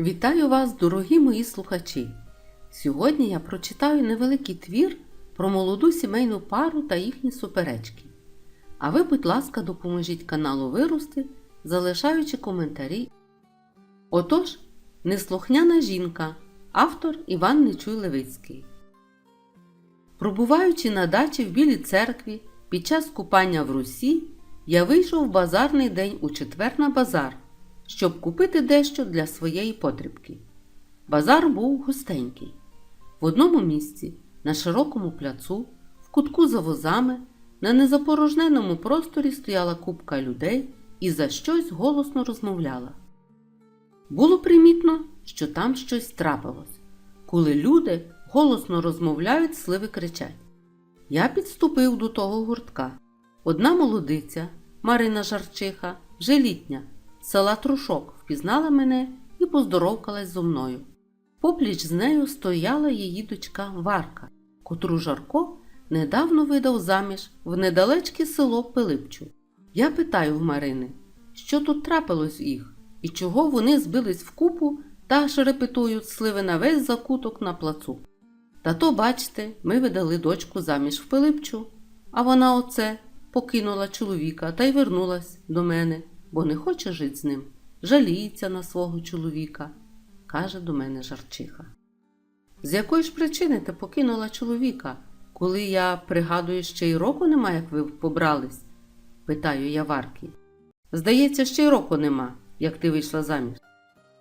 Вітаю вас, дорогі мої слухачі! Сьогодні я прочитаю невеликий твір про молоду сімейну пару та їхні суперечки. А ви, будь ласка, допоможіть каналу вирости, залишаючи коментарі. Отож, неслухняна жінка, автор Іван Нечуй Левицький. Пробуваючи на дачі в Білій церкві під час купання в Русі, я вийшов в базарний день у четвер на базар, щоб купити дещо для своєї потрібки. Базар був густенький. В одному місці, на широкому пляцу, в кутку за возами, на незапорожненому просторі стояла купка людей і за щось голосно розмовляла. Було примітно, що там щось трапилось. Коли люди голосно розмовляють, сливи кричать. Я підступив до того гуртка. Одна молодиця, Марина Жарчиха, вже села Трушок, впізнала мене і поздоровкалась зо мною. Попліч з нею стояла її дочка Варка, котру Жарко недавно видав заміж в недалечке село Пилипчу. Я питаю в Марини, що тут трапилось їх, і чого вони збились вкупу та аж репетують сливи на весь закуток на плацу. Та то, бачте, ми видали дочку заміж в Пилипчу, а вона оце покинула чоловіка та й вернулась до мене, бо не хоче жити з ним, жаліється на свого чоловіка, каже до мене жарчиха. З якої ж причини ти покинула чоловіка, коли я пригадую, ще й року нема, як ви побрались? питаю я Варки. Здається, ще й року нема, як ти вийшла заміж.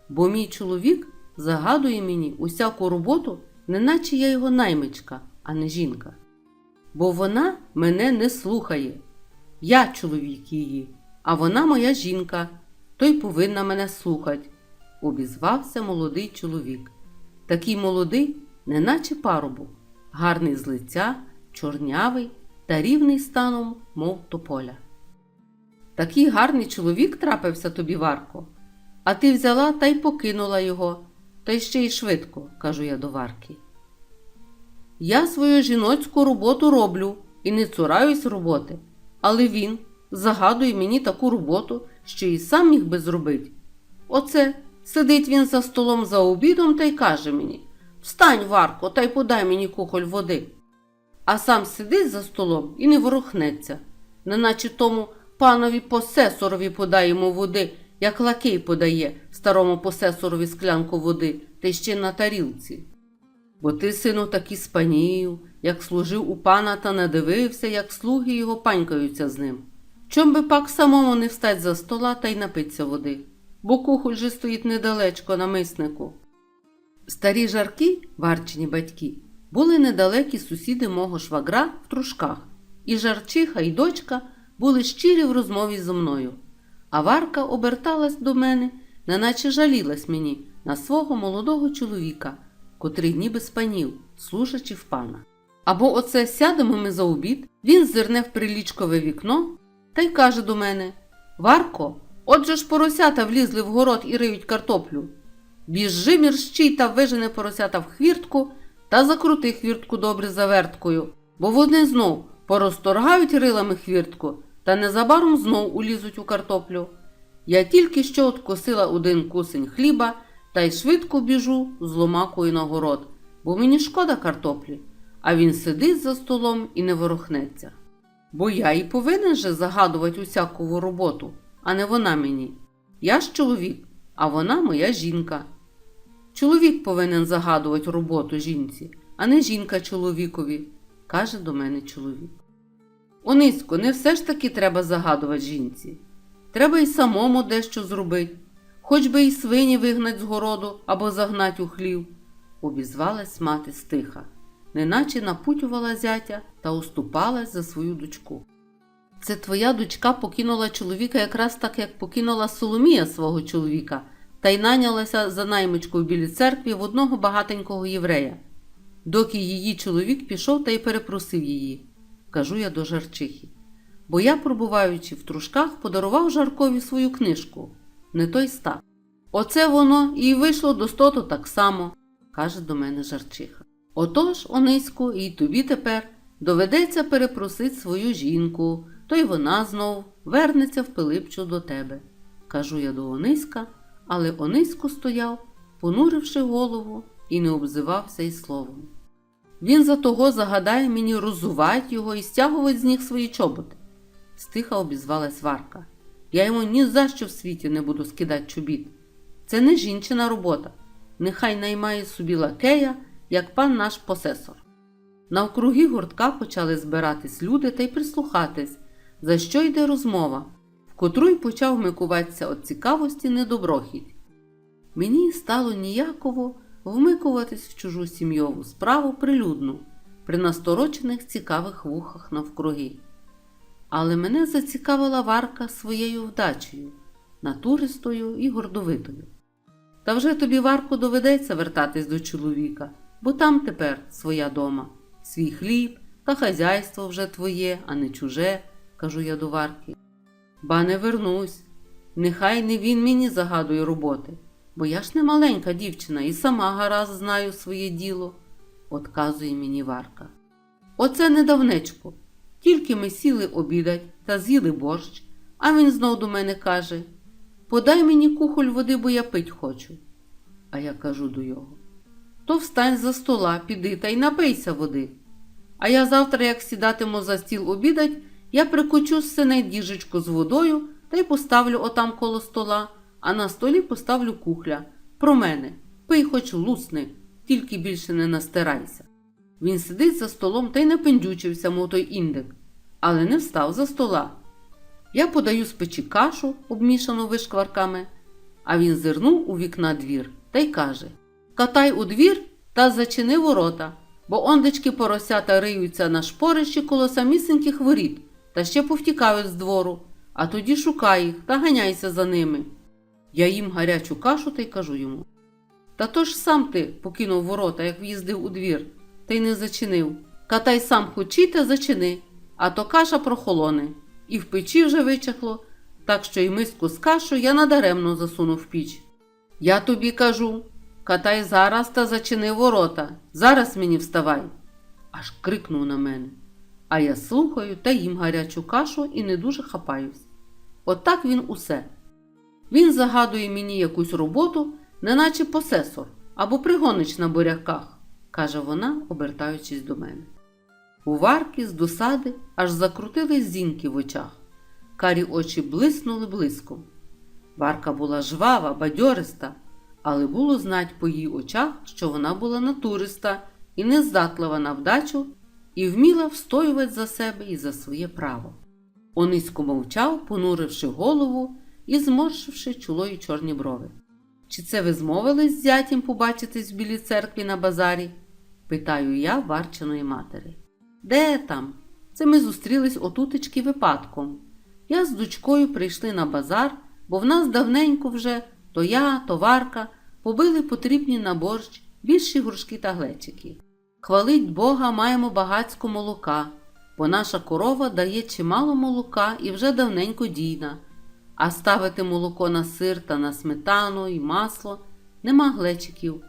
Бо мій чоловік загадує мені усяку роботу, неначе я його наймичка, а не жінка. Бо вона мене не слухає. Я чоловік її, а вона моя жінка, то й повинна мене слухать, обізвався молодий чоловік. Такий молодий, неначе парубок, гарний з лиця, чорнявий та рівний станом, мов тополя. Такий гарний чоловік трапився тобі, Варко, а ти взяла та й покинула його, та й ще й швидко, кажу я до Варки. Я свою жіноцьку роботу роблю і не цураюсь роботи, але він загадує мені таку роботу, що і сам міг би зробити. Оце сидить він за столом за обідом та й каже мені Встань, Варко, та й подай мені кухоль води. А сам сидить за столом і не ворухнеться, неначе тому панові посесорові подає йому води, як лакей подає старому посесорові склянку води, та ще на тарілці. Бо ти, сину, таки спанію, як служив у пана та надивився, як слуги його панькаються з ним. Чом би пак самому не встать за стола та й напиться води, бо кухоль же стоїть недалечко на миснику. Старі жарки, варчині батьки, були недалекі сусіди мого швагра в трушках, і жарчиха і дочка були щирі в розмові зо мною. А Варка оберталась до мене, неначе жалілась мені на свого молодого чоловіка, котрий ніби спанів, служачи в пана. Або оце сядемо ми за обід, він зирне в прилічкове вікно та й каже до мене Варко, отже ж поросята влізли в город і риють картоплю. Біжи мірщій та вижене поросята в хвіртку та закрути хвіртку добре заверткою, бо вони знов порозторгають рилами хвіртку та незабаром знов улізуть у картоплю. Я тільки що откосила один кусень хліба та й швидко біжу з ломакою на город, бо мені шкода картоплі, а він сидить за столом і не ворухнеться. Бо я і повинен же загадувати усяку роботу, а не вона мені. Я ж чоловік, а вона моя жінка. Чоловік повинен загадувати роботу жінці, а не жінка чоловікові, каже до мене чоловік. Онисько, не все ж таки треба загадувати жінці. Треба й самому дещо зробити, хоч би й свині вигнать з городу або загнать у хлів, обізвалась мати стиха, неначе напутювала зятя та уступалась за свою дочку. Це твоя дочка покинула чоловіка якраз так, як покинула Соломія свого чоловіка, та й нанялася за наймичку в білій церкві в одного багатенького єврея. Доки її чоловік пішов та й перепросив її, кажу я до жарчихи. Бо я, пробуваючи в трушках, подарував Жаркові свою книжку, не той став. Оце воно і вийшло до стоту так само, каже до мене жарчиха. Отож, Ониську, і тобі тепер доведеться перепросити свою жінку, то й вона знов вернеться в Пилипчу до тебе. Кажу я до Ониська, але Онисько стояв понуривши голову, і не обзивався й словом. Він за того загадає мені розувати його і стягувати з них свої чоботи. Стиха обізвалась Варка. Я йому ні за що в світі не буду скидати чобіт. Це не жінчина робота. Нехай наймає собі лакея, як пан наш посесор. Навкруги гуртка почали збиратись люди та й прислухатись, за що йде розмова, в котру й почав вмикуватися від цікавості недоброхідь. Мені стало ніяково вмикуватись в чужу сім'йову справу прилюдну, при насторочених цікавих вухах навкруги. Але мене зацікавила варка своєю вдачею, натуристою і гордовитою. Та вже тобі варку доведеться вертатись до чоловіка, бо там тепер своя дома, свій хліб та хазяйство вже твоє, а не чуже, кажу я до варки. Ба не вернусь, нехай не він мені загадує роботи, бо я ж не маленька дівчина і сама гаразд знаю своє діло, отказує мені варка. Оце недавнечко. Тільки ми сіли обідать та з'їли борщ, а він знов до мене каже Подай мені кухоль води, бо я пить хочу. А я кажу до його То встань за стола, піди та й напийся води. А я завтра, як сідатиму за стіл обідать, я прикочу з синей діжечку з водою та й поставлю отам коло стола, а на столі поставлю кухля. Про мене, пий хоч лусни, тільки більше не настирайся. Він сидить за столом та й напендючився, мов той індик, але не встав за стола. Я подаю з печі кашу, обмішану вишкварками, а він зирнув у вікна двір та й каже Катай у двір та зачини ворота, бо ондечки поросята риються на шпорищі коло самісіньких воріт та ще повтікають з двору, а тоді шукай їх та ганяйся за ними. Я їм гарячу кашу та й кажу йому. Та то ж сам ти покинув ворота, як в'їздив у двір, та й не зачинив. Катай сам хочі та зачини, а то каша прохолоне, і в печі вже вичахло, так що й миску з кашою я надаремно засунув в піч. Я тобі кажу, катай зараз та зачини ворота, зараз мені вставай. Аж крикнув на мене. А я слухаю та їм гарячу кашу і не дуже хапаюсь. Отак він усе. Він загадує мені якусь роботу, неначе посесор або пригонич на буряках, каже вона, обертаючись до мене. У варки з досади аж закрутились зіньки в очах. Карі очі блиснули блиском. Варка була жвава, бадьориста, але було знать по її очах, що вона була натуриста і нездатлива на вдачу, і вміла встоювати за себе і за своє право. Онисько мовчав, понуривши голову і зморшивши чоло й чорні брови. Чи це ви змовились з зятім побачитись в білій церкві на базарі? питаю я варчиної матері. Де там? Це ми зустрілись отутечки випадком. Я з дочкою прийшли на базар, бо в нас давненько вже то я, то варка побили потрібні на борщ більші горшки та глечики. Хвалить Бога, маємо багацько молока, бо наша корова дає чимало молока і вже давненько дійна. А ставити молоко на сир та на сметану і масло нема глечиків.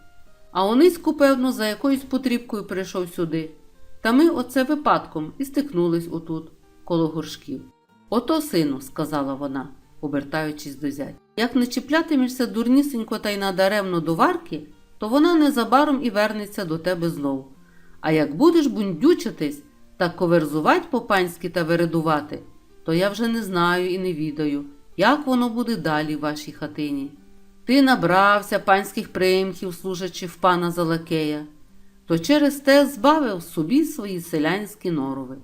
А Ониську, певно, за якоюсь потрібкою прийшов сюди. Та ми оце випадком і стикнулись отут, коло горшків. Ото, сину, сказала вона, обертаючись до зять, як не чіплятимешся дурнісенько та й надаремно до варки, то вона незабаром і вернеться до тебе знов. А як будеш бундючитись та коверзувать по-панськи та вередувати, то я вже не знаю і не відаю, як воно буде далі в вашій хатині. Ти набрався панських примхів, служачи в пана Залакея, то через те збавив собі свої селянські норови.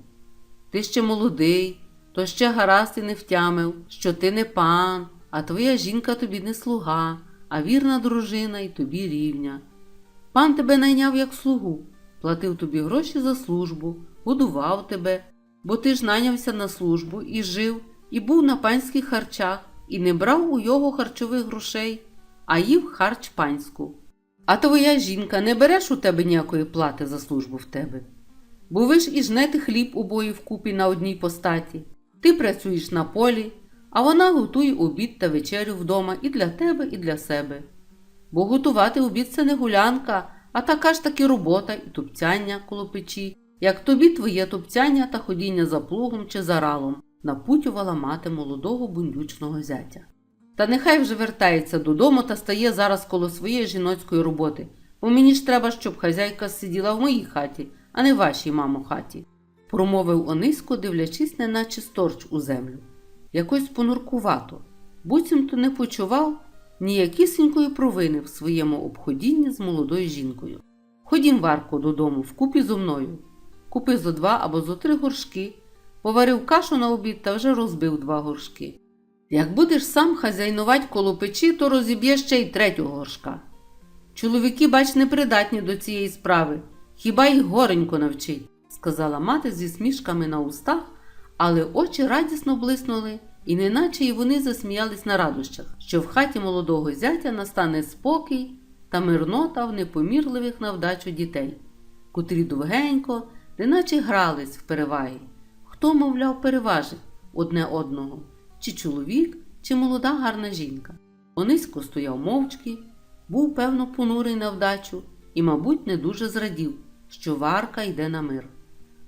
Ти ще молодий, то ще гаразд і не втямив, що ти не пан, а твоя жінка тобі не слуга, а вірна дружина і тобі рівня. Пан тебе найняв як слугу, платив тобі гроші за службу, годував тебе, бо ти ж найнявся на службу і жив, і був на панських харчах, і не брав у його харчових грошей, а їв харч панську. А твоя жінка не береш у тебе ніякої плати за службу в тебе. Бо ви ж і жнете хліб обоє вкупі на одній постаті. Ти працюєш на полі, а вона готує обід та вечерю вдома і для тебе, і для себе. Бо готувати обід це не гулянка, а така ж таки робота і тупцяння коло печі, як тобі твоє тупцяння та ходіння за плугом чи за ралом, напутювала мати молодого бундючного зятя. Та нехай вже вертається додому та стає зараз коло своєї жіноцької роботи, бо мені ж треба, щоб хазяйка сиділа в моїй хаті, а не вашій мамо хаті, промовив Онисько, дивлячись, неначе сторч у землю. Якось понуркувато, буцімто не почував ніякісінької провини в своєму обходінні з молодою жінкою. Ходім, Варко, додому, вкупі зо мною. Купи зо два або зо три горшки, поварив кашу на обід та вже розбив два горшки. Як будеш сам хазяйнувати коло печі, то розіб'єш ще й третього горшка. Чоловіки, бач, непридатні до цієї справи, хіба їх горенько навчить, сказала мати зі смішками на устах, але очі радісно блиснули, і неначе й вони засміялись на радощах, що в хаті молодого зятя настане спокій та мирнота в непомірливих на вдачу дітей, котрі довгенько, неначе грались в переваги. Хто, мовляв, переважив одне одного, чи чоловік, чи молода гарна жінка. Онисько стояв мовчки, був, певно, понурий на вдачу і, мабуть, не дуже зрадів, що Варка йде на мир.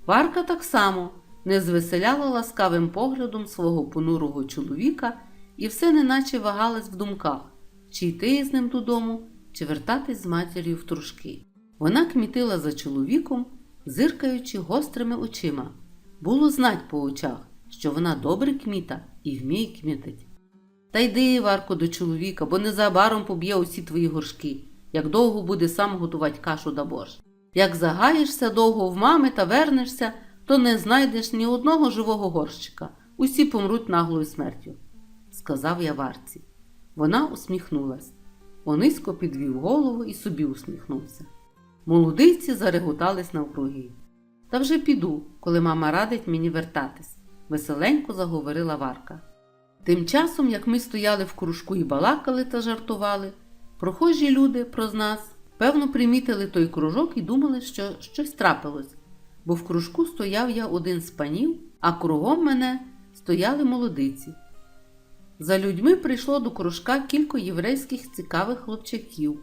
Варка так само не звеселяла ласкавим поглядом свого понурого чоловіка і все неначе вагалась в думках, чи йти з ним додому, чи вертатись з матір'ю в трушки. Вона кмітила за чоловіком, зиркаючи гострими очима. Було знать по очах, що вона добре кміта і вміє кмітить. Та йди, Варко, до чоловіка, бо незабаром поб'є усі твої горшки, як довго буде сам готувати кашу да борщ. Як загаєшся довго в мами та вернешся, то не знайдеш ні одного живого горщика, усі помруть наглою смертю, сказав я Варці. Вона усміхнулась. Онисько підвів голову і собі усміхнувся. Молодиці зареготались навкруги. Та вже піду, коли мама радить мені вертатись, веселенько заговорила Варка. Тим часом, як ми стояли в кружку і балакали та жартували, прохожі люди проз нас, певно, примітили той кружок і думали, що щось трапилось, бо в кружку стояв я один з панів, а кругом мене стояли молодиці. За людьми прийшло до кружка кілька єврейських цікавих хлопчаків,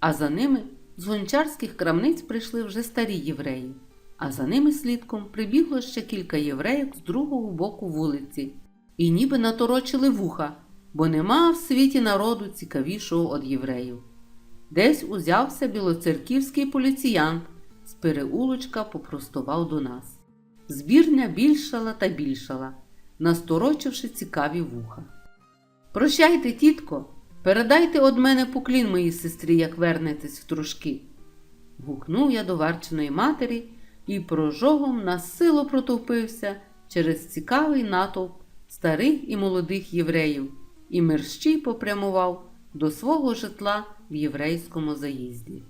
а за ними з гончарських крамниць прийшли вже старі євреї, а за ними слідком прибігло ще кілька євреїв з другого боку вулиці і ніби наторочили вуха, бо нема в світі народу цікавішого від євреїв. Десь узявся білоцерківський поліціянт, з переулочка попростував до нас. Збірня більшала та більшала, насторочивши цікаві вуха. Прощайте, тітко, передайте од мене поклін моїй сестрі, як вернетесь в трушки. гукнув я до варчиної матері і прожогом на силу протовпився через цікавий натовп старих і молодих євреїв і мерщій попрямував до свого житла в єврейському заїзді.